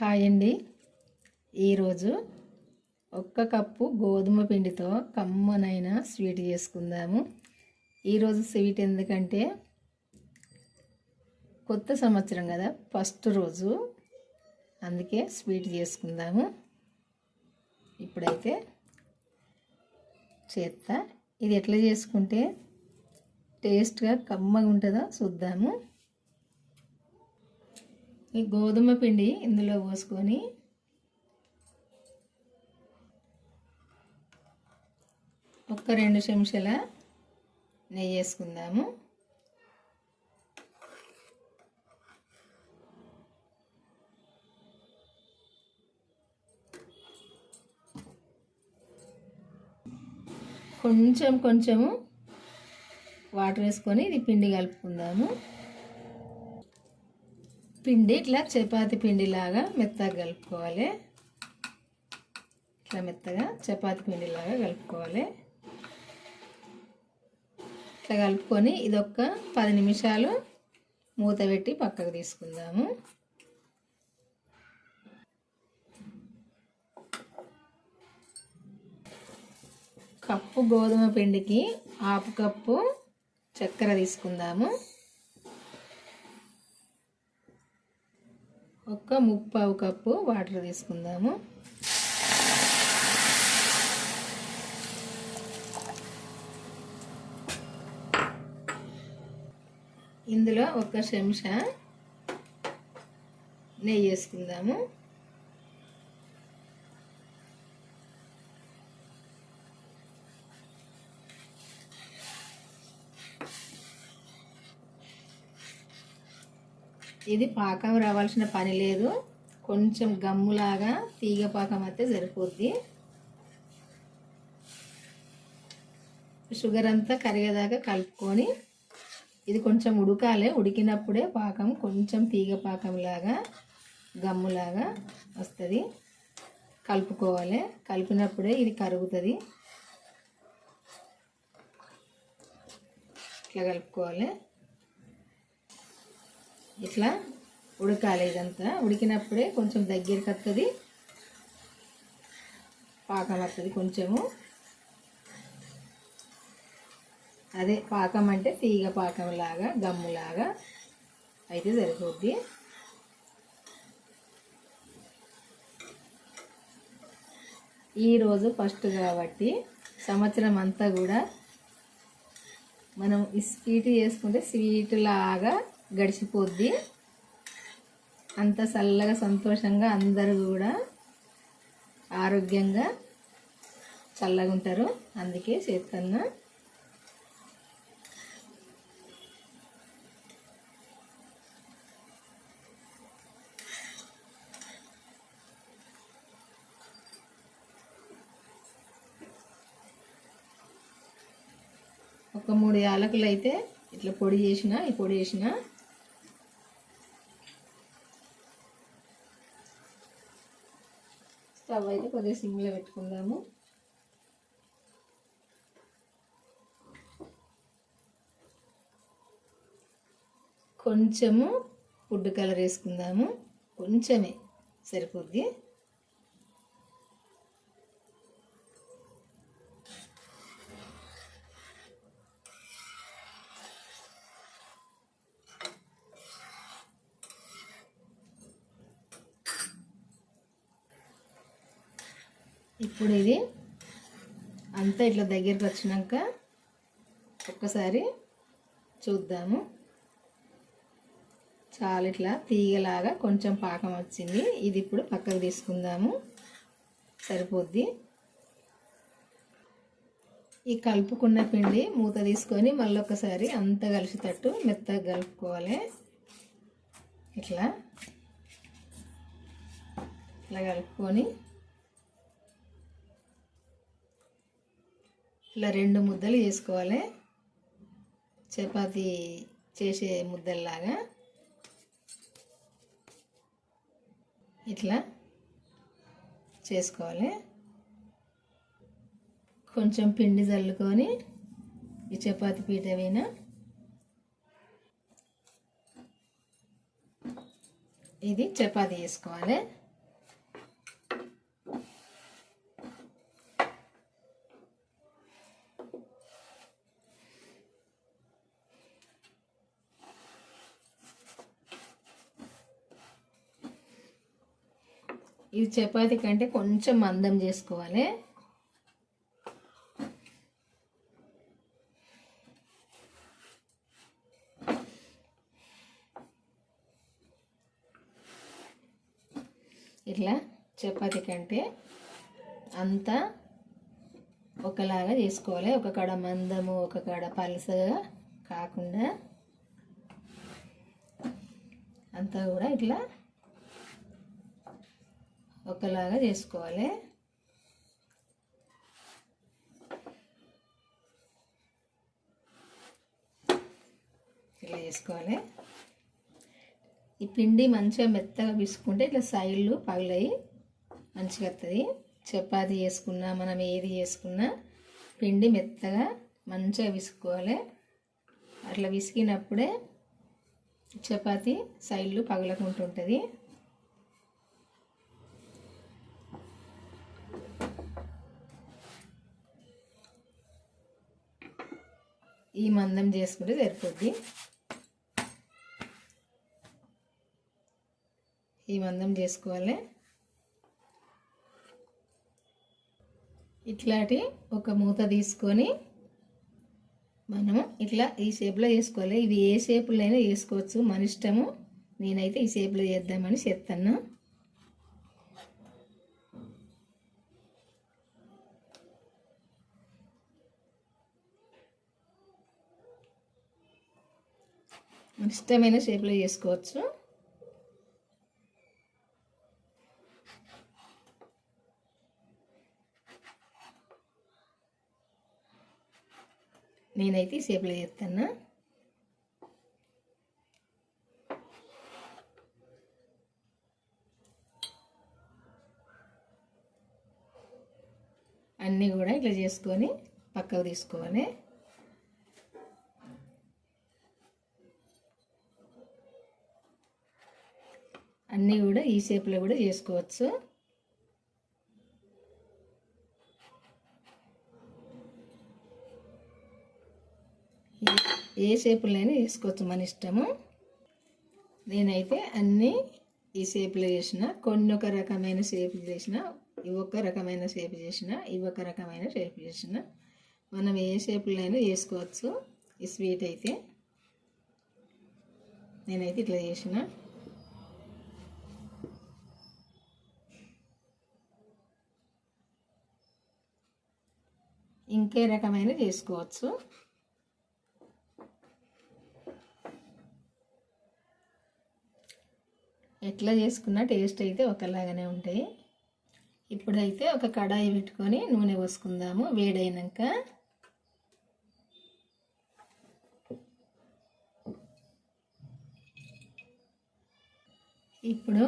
Hi అండి ఈరోజు ఒక్క కప్పు గోధుమ పిండితో కమ్మనైన స్వీట్ చేసుకుందాము. ఈరోజు స్వీట్ ఎందుకంటే కొత్త సంవత్సరం కదా ఫస్ట్ రోజు. అందుకే స్వీట్ చేసుకుందాము. ఇప్పుడైతే చేస్తా ఇది ఎట్లా చేసుకుంటే టేస్ట్గా కమ్మగా ఉంటుందో చూద్దాము. ఈ గోధుమ పిండి ఇందులో పోసుకొని ఒక్క రెండు చెంచాల నెయ్యి వేసుకుందాము. కొంచెం కొంచెము వాటర్ వేసుకొని ఇది పిండి కలుపుకుందాము. పిండి ఇట్లా చపాతి పిండిలాగా మెత్తగా కలుపుకోవాలి. ఇట్లా మెత్తగా చపాతి పిండిలాగా కలుపుకోవాలి. ఇట్లా కలుపుకొని ఇదొక పది నిమిషాలు మూత పెట్టి పక్కకు తీసుకుందాము. కప్పు గోధుమ పిండికి హాఫ్ కప్పు చక్కెర తీసుకుందాము. ఒక ముప్పావు కప్పు వాటర్ తీసుకుందాము. ఇందులో ఒక చెంచా నెయ్యి వేసుకుందాము. ఇది పాకం రావాల్సిన పని లేదు. కొంచెం గమ్ములాగా తీగ పాకం అయితే సరిపోద్ది. షుగర్ అంతా కరిగేదాకా కలుపుకొని ఇది కొంచెం ఉడకాలి. ఉడికినప్పుడే పాకం కొంచెం తీగ పాకంలాగా గమ్ములాగా వస్తుంది. కలుపుకోవాలి. కలిపినప్పుడే ఇది కరుగుతుంది. ఇట్లా కలుపుకోవాలి. ఇట్లా ఉడకాలి ఇదంతా. ఉడికినప్పుడే కొంచెం దగ్గరికి వస్తుంది పాకం వస్తుంది కొంచెము. అదే పాకం అంటే తీగ పాకం లాగా గమ్ములాగా అయితే సరిపోద్ది. ఈరోజు ఫస్ట్ కాబట్టి సంవత్సరం అంతా కూడా మనం స్వీట్ చేసుకుంటే స్వీట్ లాగా గడిచిపోద్ది. అంత చల్లగా సంతోషంగా అందరూ కూడా ఆరోగ్యంగా చల్లగా ఉంటారు. అందుకే చేస్తున్నా ఒక మూడు యాలకులు అయితే ఇట్లా పొడి చేసిన ఈ పొడి చేసిన స్టవ్ అయితే కొద్దిగా సిమ్లో పెట్టుకుందాము. కొంచెము ఫుడ్ కలర్ వేసుకుందాము. కొంచెమే సరిపోద్ది. ఇప్పుడు ఇది అంతా ఇట్లా దగ్గరికి వచ్చినాక ఒక్కసారి చూద్దాము. చాలా ఇట్లా తీగలాగా కొంచెం పాకం వచ్చింది. ఇది ఇప్పుడు పక్కకు తీసుకుందాము. సరిపోద్ది. ఈ కలుపుకున్న పిండి మూత తీసుకొని మళ్ళీ ఒకసారి అంతా కలిసేటట్టు మెత్తగా కలుపుకోవాలి. ఇట్లా. ఇట్లా కలుపుకొని ఇలా రెండు ముద్దలు చేసుకోవాలి. చపాతి చేసే ముద్దల్లాగా. ఇట్లా చేసుకోవాలి. కొంచెం పిండి చల్లుకొని ఈ చపాతి పీట పైన ఇది చపాతి చేసుకోవాలి. ఇది చపాతి కంటే కొంచెం మందం చేసుకోవాలి. ఇట్లా చపాతి కంటే అంతా ఒకలాగా చేసుకోవాలి. ఒక కాడ మందము ఒక కాడ పలసగా కాకుండా అంతా కూడా ఇట్లా ఒకలాగా చేసుకోవాలి. ఇలా చేసుకోవాలి. ఈ పిండి మంచిగా మెత్తగా పిసుకుంటే ఇట్లా సైడ్లు పగిలాయి మంచిగా వస్తుంది చపాతి చేసుకున్నా మనం ఏది చేసుకున్నా పిండి మెత్తగా మంచిగా విసుకోవాలి అట్లా విసికినప్పుడే చపాతి సైడ్లు పగలకుంటుంటుంది. ఈ మందం చేసుకుంటే సరిపోద్ది. ఈ మందం చేసుకోవాలి. ఇట్లాంటి ఒక మూత తీసుకొని మనం ఇట్లా ఈ షేప్లో చేసుకోవాలి. ఇది ఏ షేపులో అయినా చేసుకోవచ్చు. మన ఇష్టము. నేనైతే ఈ షేప్లో చేద్దామని చెప్తాను మన ఇష్టమైన షేప్లో చేసుకోవచ్చు. నేనైతే ఈ షేప్లో చేస్తాను. అన్నీ కూడా ఇట్లా చేసుకొని పక్కకు తీసుకోవాలి. అన్నీ కూడా ఈ షేప్లో కూడా చేసుకోవచ్చు. ఏ షేపులైనా వేసుకోవచ్చు మన ఇష్టము. నేనైతే అన్నీ ఈ షేపులో చేసిన కొన్ని ఒక రకమైన షేప్ చేసిన ఇవి ఒక రకమైన షేప్ చేసిన ఇవి ఒక రకమైన షేప్ చేసిన. మనం ఏ షేపులైనా వేసుకోవచ్చు. ఈ స్వీట్ అయితే నేనైతే ఇట్లా చేసిన. ఇంకే రకమైన చేసుకోవచ్చు. ఎట్లా చేసుకున్నా టేస్ట్ అయితే ఒకలాగానే ఉంటాయి. ఇప్పుడైతే ఒక కడాయి పెట్టుకొని నూనె పోసుకుందాము వేడైనాక. ఇప్పుడు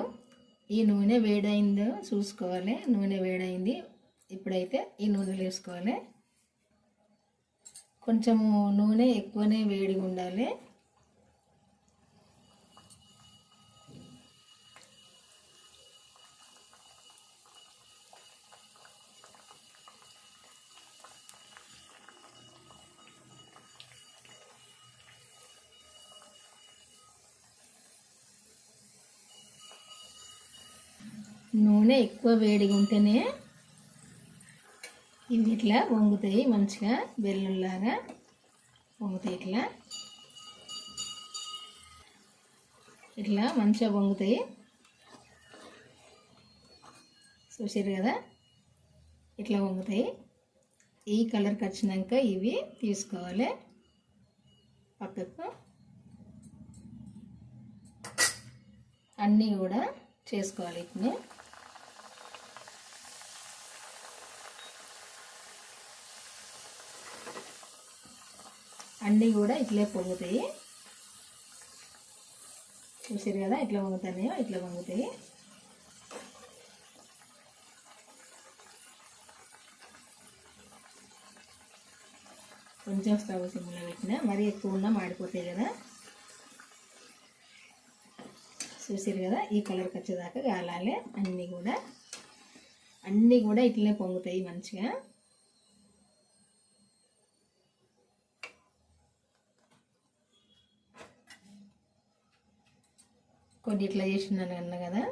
ఈ నూనె వేడైందో చూసుకోవాలి. నూనె వేడైంది. ఇప్పుడైతే ఈ నూనెలు వేసుకోవాలి. కొంచెము నూనె ఎక్కువనే వేడిగా ఉండాలి నూనె ఎక్కువ వేడిగా ఉంటేనే ఇవి ఇట్లా వంగుతాయి మంచిగా బెల్లంలాగా వంగుతాయి ఇట్లా ఇట్లా మంచిగా వంగుతాయి. చూసారు కదా? ఇట్లా వంగుతాయి. ఈ కలర్కి వచ్చినాక ఇవి తీసుకోవాలి. పక్కకు అన్నీ కూడా చేసుకోవాలి ఇప్పుడు. అన్నీ కూడా ఇట్లే పొంగుతాయి. చూసారు కదా ఇట్లా పొంగుతున్నాయో ఇట్లా పొంగుతాయి. కొంచెం స్టవ్ సిమ్లో పెట్టిన మరీ ఎక్కువ ఉన్నా మాడిపోతాయి కదా. చూసారు కదా ఈ కలర్కి వచ్చేదాకా కాలాలి అన్నీ కూడా. అన్నీ కూడా ఇట్లనే పొంగుతాయి మంచిగా. కొన్ని ఇట్లా చేసినాను అన్న కదా.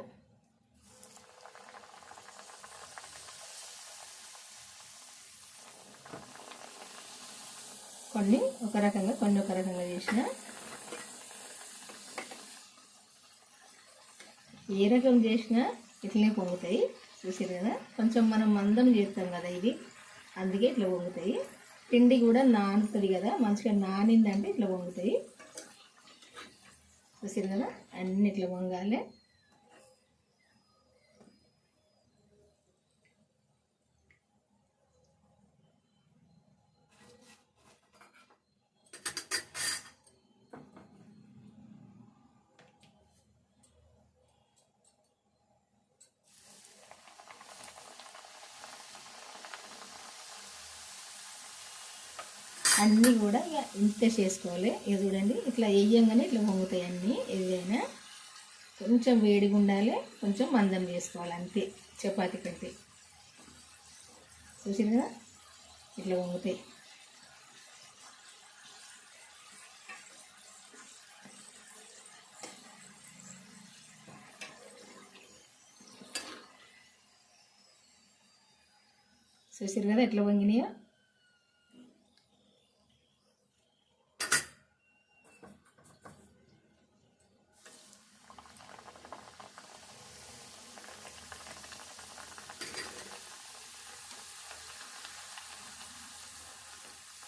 కొన్ని ఒక రకంగా కొన్ని ఒక రకంగా చేసిన. ఏ రకం చేసినా ఇట్లనే పొంగుతాయి. చూసారు కదా? కొంచెం మనం మందం చేస్తాం కదా ఇది. అందుకే ఇట్లా పొంగుతాయి. పిండి కూడా నానుతుంది కదా? మంచిగా నానిందంటే ఇట్లా పొంగుతాయి. చూసారు కదా అన్ని ఇట్లా అన్నీ కూడా ఇక చేసుకోవాలి. ఇది చూడండి ఇట్లా వేయంగానే ఇట్లా పొంగుతాయి అన్నీ. ఏదైనా కొంచెం వేడిగా ఉండాలి కొంచెం మందం చేసుకోవాలి అంతే చపాతి కంటే. చూసారు కదా? ఇట్లా పొంగుతాయి చూసారు కదా ఎట్లా వంగినాయో?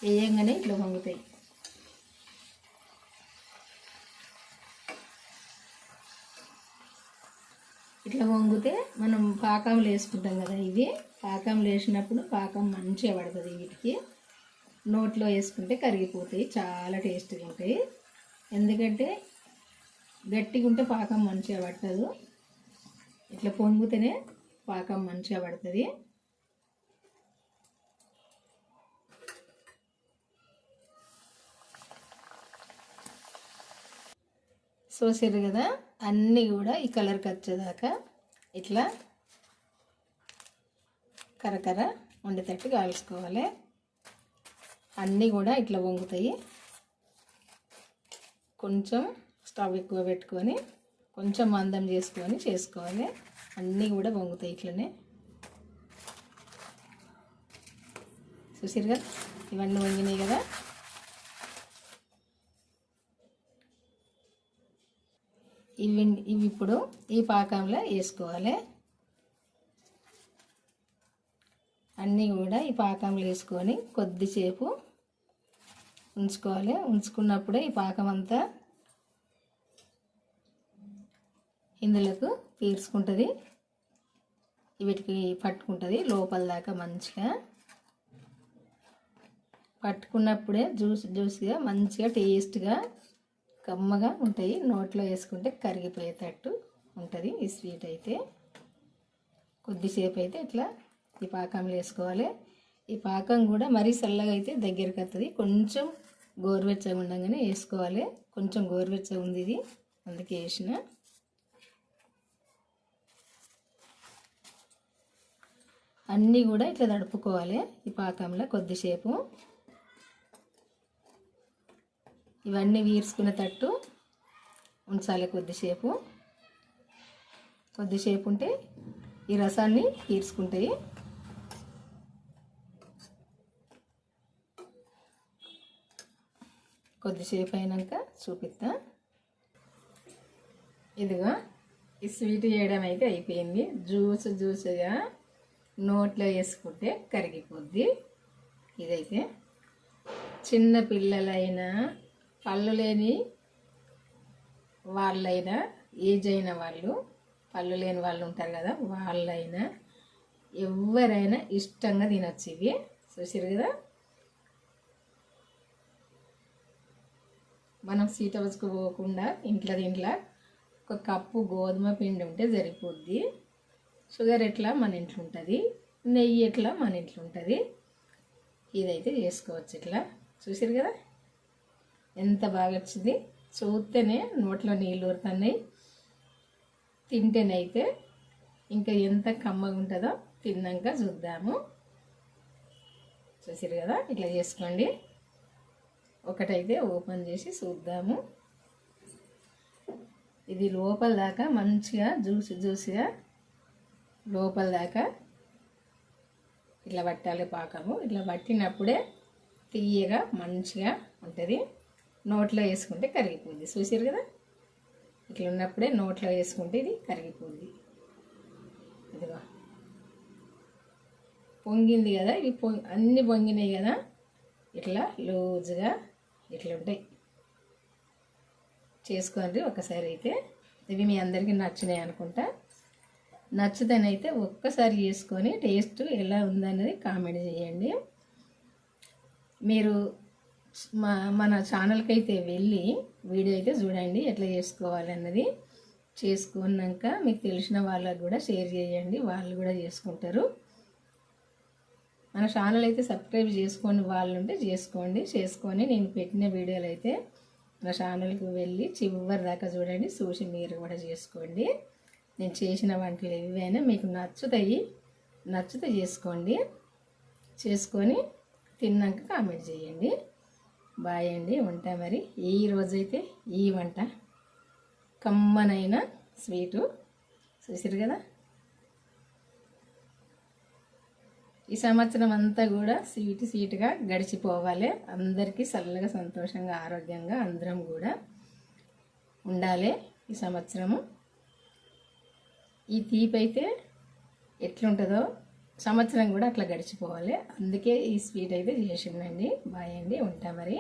వేయంగానే ఇట్లా వంగుతాయి. ఇట్లా వంగితే మనం పాకంలో వేసుకుంటాం కదా ఇవి. పాకంలో వేసినప్పుడు పాకం మంచిగా పడుతుంది వీటికి. నోట్లో వేసుకుంటే కరిగిపోతాయి చాలా టేస్ట్గా ఉంటాయి. ఎందుకంటే గట్టిగా ఉంటే పాకం మంచిగా పట్టదు. ఇట్లా పొంగితేనే పాకం మంచిగా పడుతుంది. చూసారు కదా? అన్నీ కూడా ఈ కలర్కి వచ్చేదాకా ఇట్లా కరకర వండేటట్టు కాల్చుకోవాలి. అన్నీ కూడా ఇట్లా వంగుతాయి. కొంచెం స్టవ్ ఎక్కువ పెట్టుకొని కొంచెం మందం చేసుకొని చేసుకోవాలి. అన్నీ కూడా వంగుతాయి ఇట్లనే. చూసారు కదా? ఇవన్నీ వంగినాయి కదా? ఇవి ఇవి ఇప్పుడు ఈ పాకంలో వేసుకోవాలి. అన్నీ కూడా ఈ పాకంలో వేసుకొని కొద్దిసేపు ఉంచుకోవాలి. ఉంచుకున్నప్పుడే ఈ పాకం అంతా ఇందులోకి పీల్చుకుంటుంది. వీటికి పట్టుకుంటుంది లోపల దాకా మంచిగా. పట్టుకున్నప్పుడే జ్యూస్ జ్యూస్గా మంచిగా టేస్ట్గా కమ్మగా ఉంటాయి. నోట్లో వేసుకుంటే కరిగిపోయేటట్టు ఉంటుంది ఈ స్వీట్ అయితే. కొద్దిసేపు అయితే ఇట్లా ఈ పాకంలో వేసుకోవాలి. ఈ పాకం కూడా మరీ చల్లగా అయితే దగ్గరికి వస్తుంది కొంచెం గోరువెచ్చగా ఉండగానే వేసుకోవాలి. కొంచెం గోరువెచ్చగా ఉంది ఇది. అందుకే వేసిన. అన్నీ కూడా ఇట్లా తడుపుకోవాలి ఈ పాకంలో కొద్దిసేపు. ఇవన్నీ వీర్చుకునేటట్టు ఉంచాలి కొద్దిసేపు. కొద్దిసేపు ఉంటే ఈ రసాన్ని తీర్చుకుంటాయి. కొద్దిసేపు అయినాక చూపిస్తా. ఇదిగో ఈ స్వీట్ చేయడం అయితే అయిపోయింది. జ్యూస్ జ్యూస్గా నోట్లో వేసుకుంటే కరిగిపోద్ది. ఇదైతే చిన్న పిల్లలైనా పళ్ళు లేని వాళ్ళైనా ఏజ్ అయిన వాళ్ళు పళ్ళు లేని వాళ్ళు ఉంటారు కదా వాళ్ళైనా ఎవరైనా ఇష్టంగా తినొచ్చు ఇవి. చూసారు కదా? మనం సీత పోకుండా ఇంట్లో దీంట్లో ఒక కప్పు గోధుమ పిండి ఉంటే సరిపోద్ది. షుగర్ ఎట్లా? మన ఇంట్లో ఉంటుంది. నెయ్యి ఎట్లా? మన ఇంట్లో ఉంటుంది. ఇదైతే చేసుకోవచ్చు ఇట్లా. చూసారు కదా? ఎంత బాగా వచ్చింది చూస్తేనే నోట్లో నీళ్ళు ఊరుతున్నాయి. తింటేనైతే ఇంకా ఎంత కమ్మగా ఉంటుందో తిన్నాక చూద్దాము. చూసారు కదా? ఇట్లా చేసుకోండి. ఒకటైతే ఓపెన్ చేసి చూద్దాము. ఇది లోపల దాకా మంచిగా జ్యూస్ జ్యూస్గా లోపల దాకా ఇట్లా పట్టాలి పాకము. ఇట్లా పట్టినప్పుడే తీయగా మంచిగా ఉంటుంది. నోట్లో వేసుకుంటే కరిగిపోద్ది చూసారు కదా? ఇట్లా ఉన్నప్పుడే నోట్లో వేసుకుంటే ఇది కరిగిపోద్ది ఇదిగో. పొంగింది కదా? ఇవి పొంగి అన్నీ పొంగినాయి కదా? ఇట్లా లూజుగా ఇట్లా ఉంటాయి. చేసుకోండి ఒకసారి అయితే. ఇవి మీ అందరికీ నచ్చినాయి అనుకుంటా. నచ్చుతేనైతే ఒక్కసారి చేసుకొని టేస్ట్ ఎలా ఉందనేది కామెంట్ చేయండి. మీరు మా మన ఛానల్కి అయితే వెళ్ళి వీడియో అయితే చూడండి ఎట్లా చేసుకోవాలన్నది చేసుకున్నాక మీకు తెలిసిన వాళ్ళకు కూడా షేర్ చేయండి వాళ్ళు కూడా చేసుకుంటారు. మన ఛానల్ అయితే సబ్స్క్రైబ్ చేసుకొని వాళ్ళు ఉంటే చేసుకోండి చేసుకొని నేను పెట్టిన వీడియోలు అయితే మన ఛానల్కి వెళ్ళి చివరి దాకా చూడండి చూసి మీరు కూడా చేసుకోండి. నేను చేసిన వంటలు ఏవైనా మీకు నచ్చుతాయి నచ్చితే చేసుకోండి. చేసుకొని తిన్నాక కామెంట్ చేయండి. బాయ్ అండి ఉంటా మరి. ఈ రోజైతే ఈ వంట కమ్మనైన స్వీటు. చూసారు కదా? ఈ సంవత్సరం అంతా కూడా స్వీట్ స్వీట్గా గడిచిపోవాలి. అందరికీ చల్లగా సంతోషంగా ఆరోగ్యంగా అందరం కూడా ఉండాలి ఈ సంవత్సరము. ఈ తీపైతే ఎట్లుంటుందో సంవత్సరం కూడా అట్లా గడిచిపోవాలి. అందుకే ఈ స్వీట్ అయితే చేసిందండి బాయ్ అండి. ఉంటా మరి.